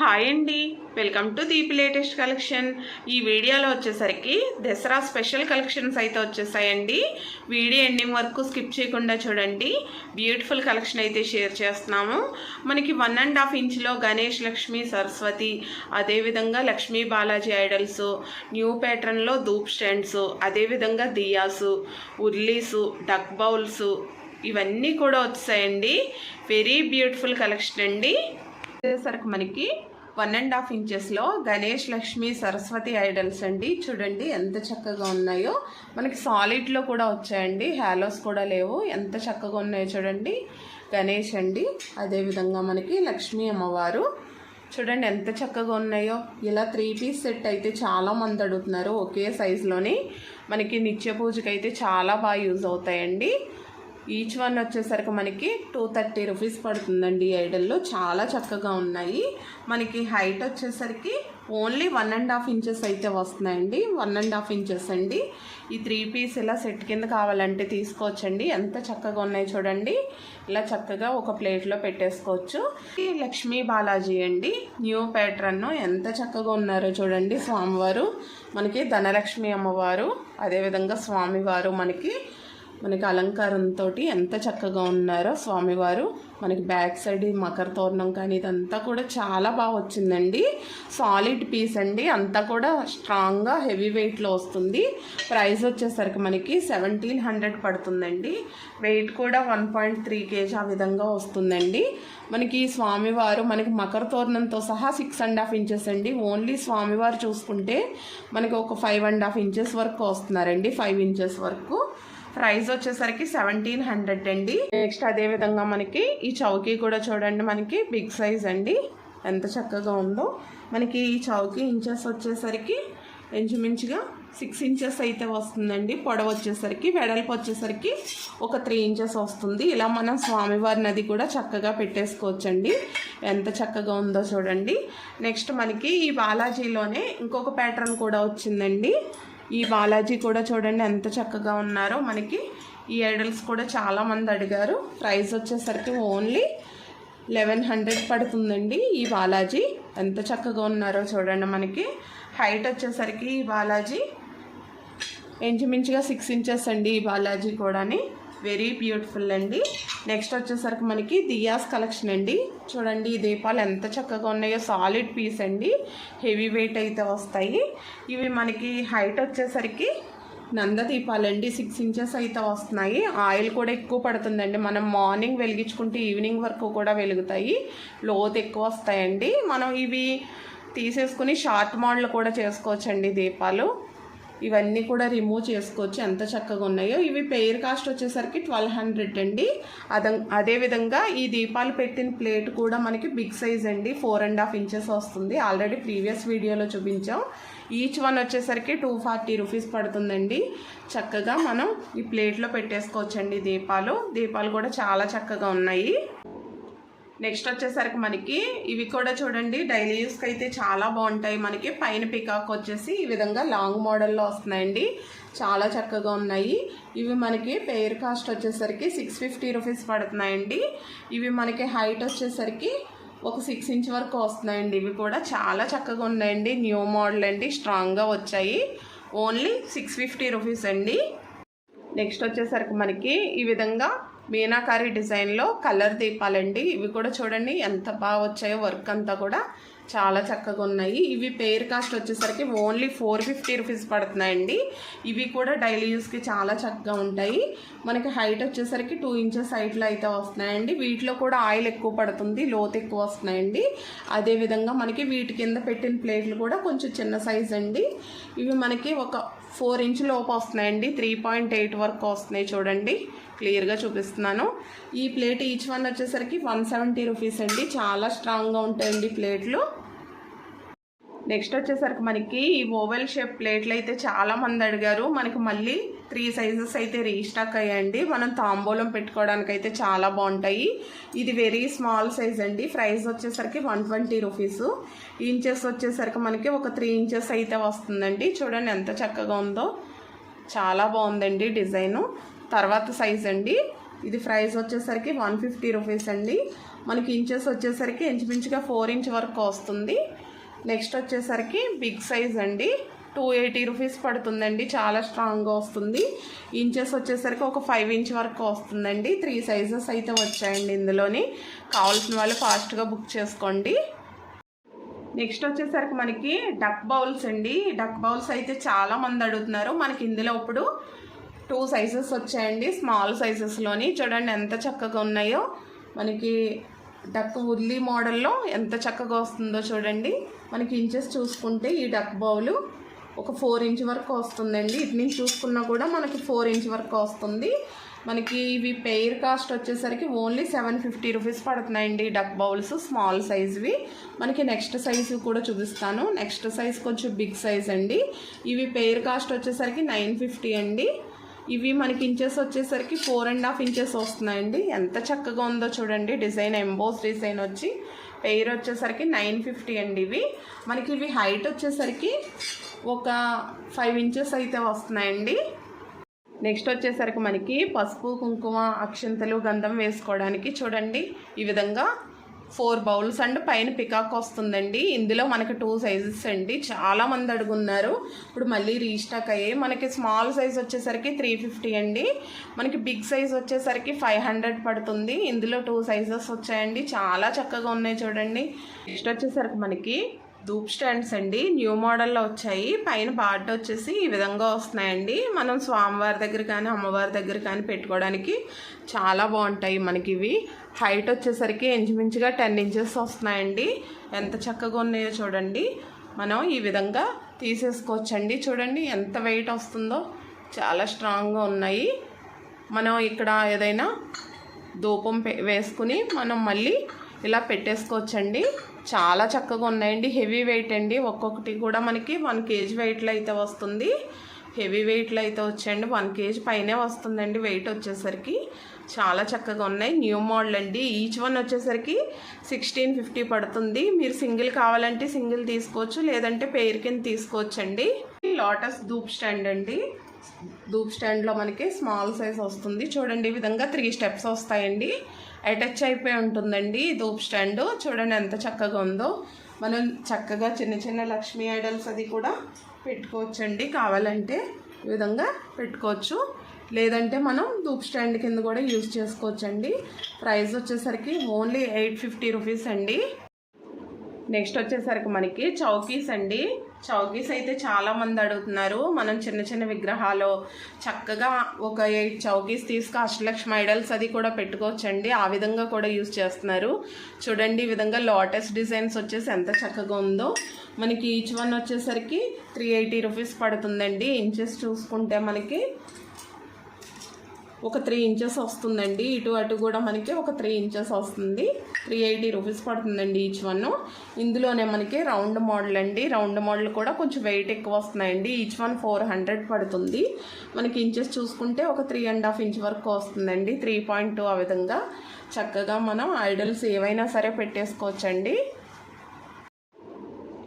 Hi అండి. Welcome to Deep latest collection. ఈ వీడియోలో వచ్చేసరికి దసరా స్పెషల్ కలెక్షన్స్ అయితే వచ్చేసాయండి. వీడియో ఎండింగ్ వరకు స్కిప్ చేయకుండా చూడండి. బ్యూటిఫుల్ కలెక్షన్ అయితే షేర్ చేస్తున్నాము. మనకి వన్ అండ్ హాఫ్ ఇంచ్లో గణేష్ లక్ష్మి సరస్వతి అదేవిధంగా లక్ష్మీ బాలాజీ ఐడల్స్ న్యూ ప్యాటర్న్లో ధూప్ స్టాండ్స్ అదేవిధంగా దియాసు ఉర్లీసు డక్ బౌల్స్ ఇవన్నీ కూడా వచ్చాయండి వెరీ బ్యూటిఫుల్ కలెక్షన్ అండి. వచ్చేసరికి మనకి వన్ అండ్ హాఫ్ ఇంచెస్లో గణేష్ లక్ష్మి సరస్వతి ఐడల్స్ అండి. చూడండి ఎంత చక్కగా ఉన్నాయో. మనకి సాలిడ్లో కూడా వచ్చాయండి. హ్యాలోస్ కూడా లేవు. ఎంత చక్కగా ఉన్నాయో చూడండి. గణేష్ అండి. అదేవిధంగా మనకి లక్ష్మీ అమ్మవారు. చూడండి ఎంత చక్కగా ఉన్నాయో. ఇలా త్రీ పీస్ సెట్ అయితే చాలా మంది అడుగుతున్నారు. ఒకే సైజులోని మనకి నిత్య పూజకి అయితే చాలా బాగా యూజ్ అవుతాయండి. ఈచ్ వన్ వచ్చేసరికి మనకి టూ థర్టీ రూపీస్ పడుతుందండి ఈ ఐడల్లో చాలా చక్కగా ఉన్నాయి. మనకి హైట్ వచ్చేసరికి only one and half inches అయితే వస్తున్నాయండి. వన్ అండ్ హాఫ్ ఇంచెస్ అండి. ఈ త్రీ పీస్ ఇలా సెట్ కింద కావాలంటే తీసుకోవచ్చండి. ఎంత చక్కగా ఉన్నాయి చూడండి. ఇలా చక్కగా ఒక ప్లేట్లో పెట్టేసుకోవచ్చు. ఈ లక్ష్మీ బాలాజీ అండి. న్యూ ప్యాటర్న్ ఎంత చక్కగా ఉన్నారో చూడండి స్వామివారు. మనకి ధనలక్ష్మి అమ్మవారు. అదేవిధంగా స్వామివారు మనకి మనకి అలంకారంతో ఎంత చక్కగా ఉన్నారో స్వామివారు. మనకి బ్యాక్ సైడ్ మకర తోరణం కానీ ఇదంతా కూడా చాలా బాగా వచ్చిందండి. సాలిడ్ పీస్ అండి. అంతా కూడా స్ట్రాంగ్గా హెవీ వెయిట్లో వస్తుంది. ప్రైస్ వచ్చేసరికి మనకి సెవెంటీన్ హండ్రెడ్ పడుతుందండి. వెయిట్ కూడా వన్ పాయింట్ త్రీ కేజీ ఆ విధంగా వస్తుందండి. మనకి స్వామివారు మనకి మకర తోరణంతో సహా సిక్స్ అండ్ హాఫ్ ఇంచెస్ అండి. ఓన్లీ స్వామివారు చూసుకుంటే మనకి ఒక ఫైవ్ అండ్ హాఫ్ ఇంచెస్ వరకు వస్తున్నారండి. ఫైవ్ ఇంచెస్ వరకు. ప్రైస్ వచ్చేసరికి సెవెంటీన్ హండ్రెడ్ అండి. నెక్స్ట్ అదే విధంగా మనకి ఈ చౌకీ కూడా చూడండి మనకి బిగ్ సైజ్ అండి. ఎంత చక్కగా ఉందో. మనకి ఈ చౌకీ ఇంచెస్ వచ్చేసరికి ఇంచుమించుగా సిక్స్ ఇంచెస్ అయితే వస్తుందండి. పొడవు వచ్చేసరికి వెడల్పు వచ్చేసరికి ఒక త్రీ ఇంచెస్ వస్తుంది. ఇలా మనం స్వామివారి నది కూడా చక్కగా పెట్టేసుకోవచ్చండి. ఎంత చక్కగా ఉందో చూడండి. నెక్స్ట్ మనకి ఈ బాలాజీలోనే ఇంకొక ప్యాటర్న్ కూడా వచ్చిందండి. ఈ బాలాజీ కూడా చూడండి ఎంత చక్కగా ఉన్నారో. మనకి ఈ ఐడల్స్ కూడా చాలామంది అడిగారు. ప్రైస్ వచ్చేసరికి ఓన్లీ లెవెన్ హండ్రెడ్ పడుతుందండి ఈ బాలాజీ. ఎంత చక్కగా ఉన్నారో చూడండి మనకి. హైట్ వచ్చేసరికి ఈ బాలాజీ. ఇంచుమించుగా సిక్స్ ఇంచెస్ అండి ఈ బాలాజీ కూడాని. వెరీ బ్యూటిఫుల్ అండి. నెక్స్ట్ వచ్చేసరికి మనకి దియాస్ కలెక్షన్ అండి. చూడండి ఈ దీపాలు ఎంత చక్కగా ఉన్నాయో సాలిడ్ పీస్ అండి. హెవీ వెయిట్ అయితే వస్తాయి. ఇవి మనకి హైట్ వచ్చేసరికి నంద దీపాలండి. సిక్స్ ఇంచెస్ అయితే వస్తున్నాయి. ఆయిల్ కూడా ఎక్కువ పడుతుందండి. మనం మార్నింగ్ వెలిగించుకుంటే ఈవినింగ్ వరకు కూడా వెలుగుతాయి. లోతు ఎక్కువ వస్తాయండి. మనం ఇవి తీసేసుకుని షార్ట్ మోడల్ కూడా చేసుకోవచ్చండి దీపాలు. ఇవన్నీ కూడా రిమూవ్ చేసుకోవచ్చు. ఎంత చక్కగా ఉన్నాయో. ఇవి పెయిర్ కాస్ట్ వచ్చేసరికి ట్వెల్వ్ హండ్రెడ్ అండి. అదే అదేవిధంగా ఈ దీపాలు పెట్టిన ప్లేట్ కూడా మనకి బిగ్ సైజ్ అండి. ఫోర్ అండ్ హాఫ్ ఇంచెస్ వస్తుంది. ఆల్రెడీ ప్రీవియస్ వీడియోలో చూపించాం. ఈచ్ వన్ వచ్చేసరికి టూ ఫార్టీ రూపీస్ పడుతుందండి. చక్కగా మనం ఈ ప్లేట్లో పెట్టేసుకోవచ్చండి దీపాలు. దీపాలు కూడా చాలా చక్కగా ఉన్నాయి. నెక్స్ట్ వచ్చేసరికి మనకి ఇవి కూడా చూడండి. డైలీ యూస్కి అయితే చాలా బాగుంటాయి మనకి. పైన పికాక్ వచ్చేసి ఈ విధంగా లాంగ్ మోడల్లో వస్తున్నాయండి. చాలా చక్కగా ఉన్నాయి. ఇవి మనకి పెయిర్ కాస్ట్ వచ్చేసరికి సిక్స్ ఫిఫ్టీ రూపీస్ పడుతున్నాయండి. ఇవి మనకి హైట్ వచ్చేసరికి ఒక సిక్స్ ఇంచ్ వరకు వస్తున్నాయండి. ఇవి కూడా చాలా చక్కగా ఉన్నాయండి. న్యూ మోడల్ అండి. స్ట్రాంగ్గా వచ్చాయి. ఓన్లీ సిక్స్ ఫిఫ్టీ రూపీస్ అండి. నెక్స్ట్ వచ్చేసరికి మనకి ఈ విధంగా మీనాకారి డిజైన్లో కలర్ దీపాలండి. ఇవి కూడా చూడండి ఎంత బాగా వచ్చాయో వర్క్ అంతా కూడా చాలా చక్కగా ఉన్నాయి. ఇవి పేర్ కాస్ట్ వచ్చేసరికి ఓన్లీ ఫోర్ ఫిఫ్టీ రూపీస్ పడుతున్నాయండి. ఇవి కూడా డైలీ యూస్కి చాలా చక్కగా ఉంటాయి. మనకి హైట్ వచ్చేసరికి టూ ఇంచెస్ హైట్లో అయితే వస్తున్నాయండి. వీటిలో కూడా ఆయిల్ ఎక్కువ పడుతుంది లోత్ ఎక్కువ వస్తున్నాయండి. అదేవిధంగా మనకి వీటి కింద పెట్టిన ప్లేట్లు కూడా కొంచెం చిన్న సైజ్ అండి ఇవి మనకి ఒక ఫోర్ ఇంచ్ లోపు వస్తున్నాయండి. త్రీ పాయింట్ ఎయిట్ వరకు వస్తున్నాయి చూడండి. క్లియర్గా చూపిస్తున్నాను. ఈ ప్లేట్ ఈచ్ వన్ వచ్చేసరికి వన్ సెవెంటీ రూపీస్ అండి. చాలా స్ట్రాంగ్గా ఉంటాయండి ప్లేట్లు. నెక్స్ట్ వచ్చేసరికి మనకి ఈ ఓవెల్ షేప్ ప్లేట్లు అయితే చాలా మంది అడిగారు. మనకి మళ్ళీ త్రీ సైజెస్ అయితే రీస్టాక్ అయ్యాయండి మనం తాంబూలం పెట్టుకోవడానికి అయితే చాలా బాగుంటాయి. ఇది వెరీ స్మాల్ సైజ్ అండి. ప్రైస్ వచ్చేసరికి వన్ ట్వంటీ రూపీస్. ఇంచెస్ వచ్చేసరికి మనకి ఒక త్రీ ఇంచెస్ అయితే వస్తుందండి. చూడండి ఎంత చక్కగా ఉందో. చాలా బాగుందండి డిజైను. తర్వాత సైజ్ అండి. ఇది ప్రైస్ వచ్చేసరికి వన్ ఫిఫ్టీ రూపీస్ అండి. మనకి ఇంచెస్ వచ్చేసరికి ఇంచుమించుగా ఫోర్ ఇంచ్ వరకు వస్తుంది. నెక్స్ట్ వచ్చేసరికి బిగ్ సైజ్ అండి. టూ ఎయిటీ రూపీస్ పడుతుందండి. చాలా స్ట్రాంగ్గా వస్తుంది. ఇంచెస్ వచ్చేసరికి ఒక ఫైవ్ ఇంచ్ వరకు వస్తుందండి. త్రీ సైజెస్ అయితే వచ్చాయండి ఇందులోని. కావాల్సిన వాళ్ళు ఫాస్ట్గా బుక్ చేసుకోండి. నెక్స్ట్ వచ్చేసరికి మనకి డక్ బౌల్స్ అండి. డక్ బౌల్స్ అయితే చాలా మంది అడుగుతున్నారు. మనకి ఇందులో ఇప్పుడు టూ సైజెస్ వచ్చాయండి. స్మాల్ సైజెస్లోని చూడండి ఎంత చక్కగా ఉన్నాయో. మనకి డక్ ఉల్లి మోడల్లో ఎంత చక్కగా వస్తుందో చూడండి. మనకి ఇంచెస్ చూసుకుంటే ఈ డక్ బౌలు ఒక ఫోర్ ఇంచ్ వరకు వస్తుందండి. ఇటు నుంచి చూసుకున్నా కూడా మనకి ఫోర్ ఇంచ్ వరకు వస్తుంది. మనకి ఇవి పెయిర్ కాస్ట్ వచ్చేసరికి ఓన్లీ సెవెన్ ఫిఫ్టీ రూపీస్ పడుతున్నాయండి డక్ బౌల్స్ స్మాల్ సైజ్వి. మనకి నెక్స్ట్ సైజు కూడా చూపిస్తాను. నెక్స్ట్ సైజ్ కొంచెం బిగ్ సైజ్ అండి. ఇవి పెయిర్ కాస్ట్ వచ్చేసరికి నైన్ ఫిఫ్టీ అండి. ఇవి మనకి ఇంచెస్ వచ్చేసరికి ఫోర్ అండ్ హాఫ్ ఇంచెస్ వస్తున్నాయండి. ఎంత చక్కగా ఉందో చూడండి. డిజైన్ ఎంబోస్ డిజైన్ వచ్చి పెయిర్ వచ్చేసరికి నైన్ ఫిఫ్టీ అండి ఇవి. మనకి ఇవి హైట్ వచ్చేసరికి ఒక ఫైవ్ ఇంచెస్ అయితే వస్తున్నాయండి. నెక్స్ట్ వచ్చేసరికి మనకి పసుపు కుంకుమ అక్షంతలు గంధం వేసుకోవడానికి చూడండి. ఈ విధంగా ఫోర్ బౌల్స్ అండ్ పైన పికాక్ వస్తుందండి. ఇందులో మనకి టూ సైజెస్ అండి. చాలా మంది అడుగున్నారు. ఇప్పుడు మళ్ళీ రీస్టాక్ అయ్యాయి మనకి స్మాల్ సైజ్ వచ్చేసరికి త్రీ ఫిఫ్టీ అండి. మనకి బిగ్ సైజ్ వచ్చేసరికి ఫైవ్ హండ్రెడ్ పడుతుంది. ఇందులో టూ సైజెస్ వచ్చాయండి. చాలా చక్కగా ఉన్నాయి చూడండి. నెక్స్ట్ వచ్చేసరికి మనకి ధూప్ స్టాండ్స్ అండి. న్యూ మోడల్లో వచ్చాయి. పైన పార్ట్ వచ్చేసి ఈ విధంగా వస్తున్నాయండి. మనం స్వామివారి దగ్గర కానీ అమ్మవారి దగ్గర కానీ పెట్టుకోవడానికి చాలా బాగుంటాయి మనకి ఇవి హైట్ వచ్చేసరికి ఇంచుమించుగా టెన్ ఇంచెస్ వస్తున్నాయండి. ఎంత చక్కగా ఉన్నాయో చూడండి. మనం ఈ విధంగా తీసేసుకోవచ్చండి. చూడండి ఎంత వెయిట్ వస్తుందో. చాలా స్ట్రాంగ్గా ఉన్నాయి. మనం ఇక్కడ ఏదైనా ధూపం వేసుకుని మనం మళ్ళీ ఇలా పెట్టేసుకోవచ్చండి. చాలా చక్కగా ఉన్నాయండి. హెవీ వెయిట్ అండి. ఒక్కొక్కటి కూడా మనకి వన్ కేజీ వెయిట్లో అయితే వస్తుంది. హెవీ వెయిట్లో అయితే వచ్చాయండి. వన్ కేజీ పైనే వస్తుందండి వెయిట్ వచ్చేసరికి. చాలా చక్కగా ఉన్నాయి. న్యూ మోడల్ అండి. ఈచ్ వన్ వచ్చేసరికి సిక్స్టీన్ ఫిఫ్టీ పడుతుంది. మీరు సింగిల్ కావాలంటే సింగిల్ తీసుకోవచ్చు. లేదంటే పేరు కింద తీసుకోవచ్చండి. లోటస్ ధూప్ స్టాండ్ అండి. ధూప్ స్టాండ్లో మనకి స్మాల్ సైజ్ వస్తుంది. చూడండి ఈ విధంగా త్రీ స్టెప్స్ వస్తాయండి. అటాచ్ అయిపోయి ఉంటుందండి ధూప్ స్టాండ్. చూడండి ఎంత చక్కగా ఉందో. మనం చక్కగా చిన్న చిన్న లక్ష్మీ ఐడల్స్ అది కూడా పెట్టుకోవచ్చండి. కావాలంటే ఈ విధంగా పెట్టుకోవచ్చు. లేదంటే మనం ధూప్ స్టాండ్ కింద కూడా యూజ్ చేసుకోవచ్చండి. ప్రైస్ వచ్చేసరికి ఓన్లీ ఎయిట్ ఫిఫ్టీ రూపీస్ అండి. నెక్స్ట్ వచ్చేసరికి మనకి చౌకీస్ అండి. చౌకీస్ అయితే చాలా మంది అడుగుతున్నారు. మనం చిన్న చిన్న విగ్రహాలు చక్కగా ఒక ఎయిట్ చౌకీస్ తీసుకు అష్టలక్ష్మి ఐడల్స్ అది కూడా పెట్టుకోవచ్చండి. ఆ విధంగా కూడా యూజ్ చేస్తున్నారు. చూడండి ఈ విధంగా లోటస్ డిజైన్స్ వచ్చేసి ఎంత చక్కగా ఉందో. మనకి ఈచ్ వన్ వచ్చేసరికి త్రీ ఎయిటీ రూపీస్ పడుతుందండి. ఇంచెస్ చూసుకుంటే మనకి ఒక త్రీ ఇంచెస్ వస్తుందండి. ఇటు అటు కూడా మనకి ఒక త్రీ ఇంచెస్ వస్తుంది. త్రీ ఎయిటీ రూపీస్ పడుతుందండి ఈచ్ వన్ ఇందులోనే మనకి రౌండ్ మోడల్ అండి. రౌండ్ మోడల్ కూడా కొంచెం వెయిట్ ఎక్కువ వస్తున్నాయండి. ఈచ్ వన్ ఫోర్ హండ్రెడ్ పడుతుంది. మనకి ఇంచెస్ చూసుకుంటే ఒక త్రీ అండ్ హాఫ్ ఇంచ్ వరకు వస్తుందండి. త్రీ పాయింట్ టూ ఆ విధంగా చక్కగా మనం ఐడల్స్ ఏవైనా సరే పెట్టేసుకోవచ్చండి.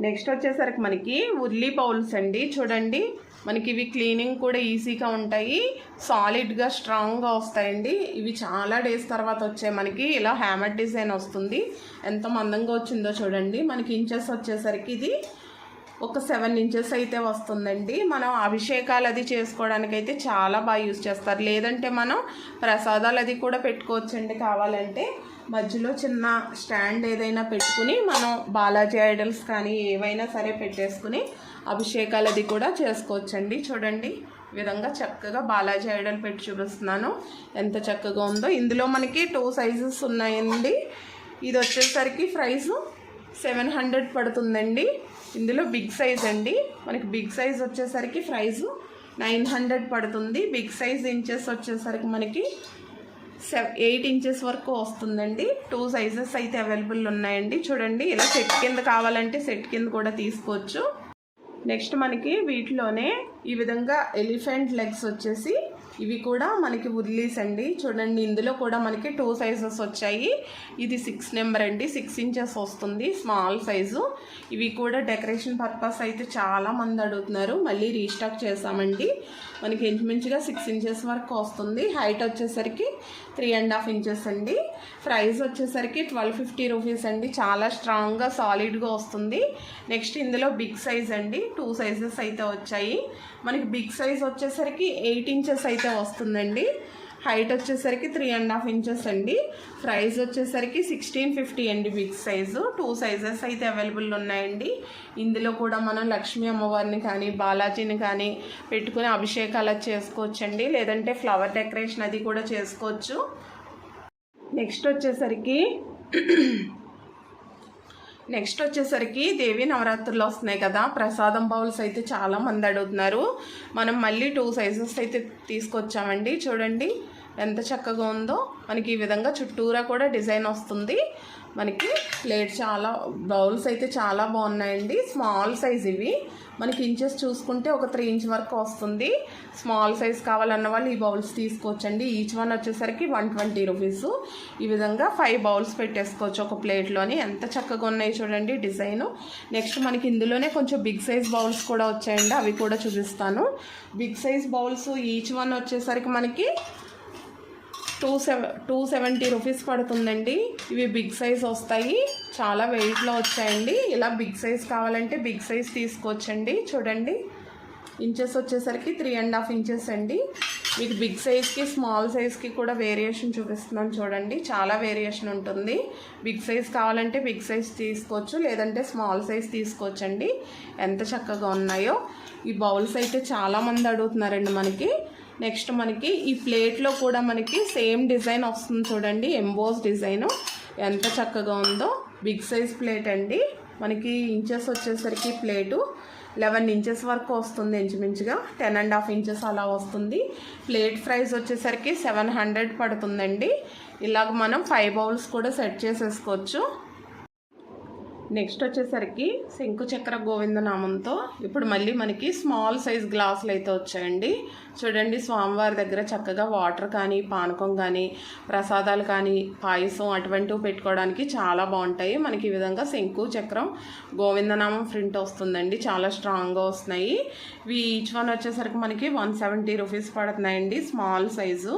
నెక్స్ట్ వచ్చేసరికి మనకి ఉర్లీ బౌల్స్ అండి. చూడండి మనకి ఇవి క్లీనింగ్ కూడా ఈజీగా ఉంటాయి. సాలిడ్గా స్ట్రాంగ్గా వస్తాయండి. ఇవి చాలా డేస్ తర్వాత వచ్చాయి మనకి ఇలా హ్యామర్ డిజైన్ వస్తుంది. ఎంత మందంగా వచ్చిందో చూడండి. మనకి ఇంచెస్ వచ్చేసరికి ఇది ఒక సెవెన్ ఇంచెస్ అయితే వస్తుందండి. మనం అభిషేకాలు అది చేసుకోవడానికి అయితే చాలా బాగా యూజ్ చేస్తారు. లేదంటే మనం ప్రసాదాలు అది కూడా పెట్టుకోవచ్చండి కావాలంటే. మధ్యలో చిన్న స్టాండ్ ఏదైనా పెట్టుకుని మనం బాలాజీ ఐడల్స్ కానీ ఏవైనా సరే పెట్టేసుకుని అభిషేకాలు అది కూడా చేసుకోవచ్చండి. చూడండి విధంగా చక్కగా బాలాజీ ఐడల్ పెట్టి చూపిస్తున్నాను. ఎంత చక్కగా ఉందో. ఇందులో మనకి టూ సైజెస్ ఉన్నాయండి. ఇది వచ్చేసరికి ప్రైస్ సెవెన్ హండ్రెడ్ పడుతుందండి. ఇందులో బిగ్ సైజ్ అండి. మనకి బిగ్ సైజ్ వచ్చేసరికి ప్రైస్ నైన్ హండ్రెడ్ పడుతుంది. బిగ్ సైజ్ ఇంచెస్ వచ్చేసరికి మనకి సెవ్ ఎయిట్ ఇంచెస్ వరకు వస్తుందండి. టూ సైజెస్ అయితే అవైలబుల్ ఉన్నాయండి. చూడండి ఇలా సెట్ కింద కావాలంటే సెట్ కింద కూడా తీసుకోవచ్చు. నెక్స్ట్ మనకి వీటిలోనే ఈ విధంగా ఎలిఫెంట్ లెగ్స్ వచ్చేసి ఇవి కూడా మనకి ఉర్లీస్ అండి. చూడండి ఇందులో కూడా మనకి టూ సైజెస్ వచ్చాయి. ఇది సిక్స్ నెంబర్ అండి. సిక్స్ ఇంచెస్ వస్తుంది స్మాల్ సైజు ఇవి కూడా డెకరేషన్ పర్పస్ అయితే చాలా మంది అడుగుతున్నారు. మళ్ళీ రీస్టాక్ చేసామండి మనకి ఇంచుమించుగా సిక్స్ ఇంచెస్ వరకు వస్తుంది. హైట్ వచ్చేసరికి త్రీ అండ్ హాఫ్ ఇంచెస్ అండి. ప్రైస్ వచ్చేసరికి ట్వెల్వ్ ఫిఫ్టీ రూపీస్ అండి. చాలా స్ట్రాంగ్గా సాలిడ్గా వస్తుంది. నెక్స్ట్ ఇందులో బిగ్ సైజ్ అండి. టూ సైజెస్ అయితే వచ్చాయి. మనకి బిగ్ సైజ్ వచ్చేసరికి ఎయిట్ ఇంచెస్ అయితే వస్తుందండి. హైట్ వచ్చేసరికి త్రీ అండ్ హాఫ్ ఇంచెస్ అండి. ప్రైస్ వచ్చేసరికి సిక్స్టీన్ ఫిఫ్టీ అండి బిగ్ సైజు టూ సైజెస్ అయితే అవైలబుల్ ఉన్నాయండి. ఇందులో కూడా మనం లక్ష్మీ అమ్మవారిని కానీ బాలాజీని కానీ పెట్టుకుని అభిషేకాలు చేసుకోవచ్చండి. లేదంటే ఫ్లవర్ డెకరేషన్ అది కూడా చేసుకోవచ్చు. నెక్స్ట్ వచ్చేసరికి నెక్స్ట్ వచ్చేసరికి దేవి నవరాత్రులు వస్తున్నాయి కదా. ప్రసాదం బౌల్స్ అయితే చాలా మంది అడుగుతున్నారు. మనం మళ్ళీ టూ సైజెస్ అయితే తీసుకొచ్చామండి. చూడండి. ఎంత చక్కగా ఉందో మనకి ఈ విధంగా చుట్టూరా కూడా డిజైన్ వస్తుంది. మనకి ప్లేట్ చాలా బౌల్స్ అయితే చాలా బాగున్నాయండి. స్మాల్ సైజ్ ఇవి. మనకి ఇంచెస్ చూసుకుంటే ఒక త్రీ ఇంచ్ వరకు వస్తుంది. స్మాల్ సైజ్ కావాలన్న వాళ్ళు ఈ బౌల్స్ తీసుకోవచ్చండి. ఈచ్ వన్ వచ్చేసరికి వన్ ట్వంటీ రూపీస్. ఈ విధంగా ఫైవ్ బౌల్స్ పెట్టేసుకోవచ్చు ఒక ప్లేట్లోని. ఎంత చక్కగా ఉన్నాయి చూడండి డిజైన్. నెక్స్ట్ మనకి ఇందులోనే కొంచెం బిగ్ సైజ్ బౌల్స్ కూడా వచ్చాయండి. అవి కూడా చూపిస్తాను. Big size bowls each one వచ్చేసరికి మనకి two seven two seventy rupees పడుతుందండి. ఇవి బిగ్ సైజ్ వస్తాయి. చాలా వెయిట్లో వచ్చాయండి. ఇలా బిగ్ సైజ్ కావాలంటే బిగ్ సైజ్ తీసుకోవచ్చండి. చూడండి. ఇంచెస్ వచ్చేసరికి త్రీ అండ్ హాఫ్ ఇంచెస్ అండి. మీకు బిగ్ సైజ్కి స్మాల్ సైజ్కి కూడా వేరియేషన్ చూపిస్తున్నాను చూడండి. చాలా వేరియేషన్ ఉంటుంది. బిగ్ సైజ్ కావాలంటే బిగ్ సైజ్ తీసుకోవచ్చు. లేదంటే స్మాల్ సైజ్ తీసుకోవచ్చండి. ఎంత చక్కగా ఉన్నాయో. ఈ బౌల్స్ అయితే చాలామంది అడుగుతున్నారండి మనకి. నెక్స్ట్ మనకి ఈ ప్లేట్లో కూడా మనకి సేమ్ డిజైన్ వస్తుంది చూడండి ఎంబోస్ డిజైన్. ఎంత చక్కగా ఉందో. బిగ్ సైజ్ ప్లేట్ అండి. మనకి ఇంచెస్ వచ్చేసరికి ప్లేటు లెవెన్ ఇంచెస్ వరకు వస్తుంది ఇంచుమించుగా. టెన్ అండ్ హాఫ్ ఇంచెస్ అలా వస్తుంది. ప్లేట్ ప్రైస్ వచ్చేసరికి సెవెన్ హండ్రెడ్ పడుతుందండి. ఇలాగ మనం ఫైవ్ బౌల్స్ కూడా సెట్ చేసేసుకోవచ్చు. నెక్స్ట్ వచ్చేసరికి శంకు చక్ర గోవింద నామంతో ఇప్పుడు మళ్ళీ మనకి స్మాల్ సైజ్ గ్లాసులు అయితే వచ్చాయండి. చూడండి స్వామివారి దగ్గర చక్కగా వాటర్ కానీ పానకం కానీ ప్రసాదాలు కానీ పాయసం అటువంటివి పెట్టుకోవడానికి చాలా బాగుంటాయి. మనకి ఈ విధంగా శంకు చక్రం గోవిందనామం ప్రింట్ వస్తుందండి. చాలా స్ట్రాంగ్గా వస్తున్నాయి. ఇవి ఈచ్ వన్ వచ్చేసరికి మనకి one seventy rupees పడుతున్నాయండి. Small size.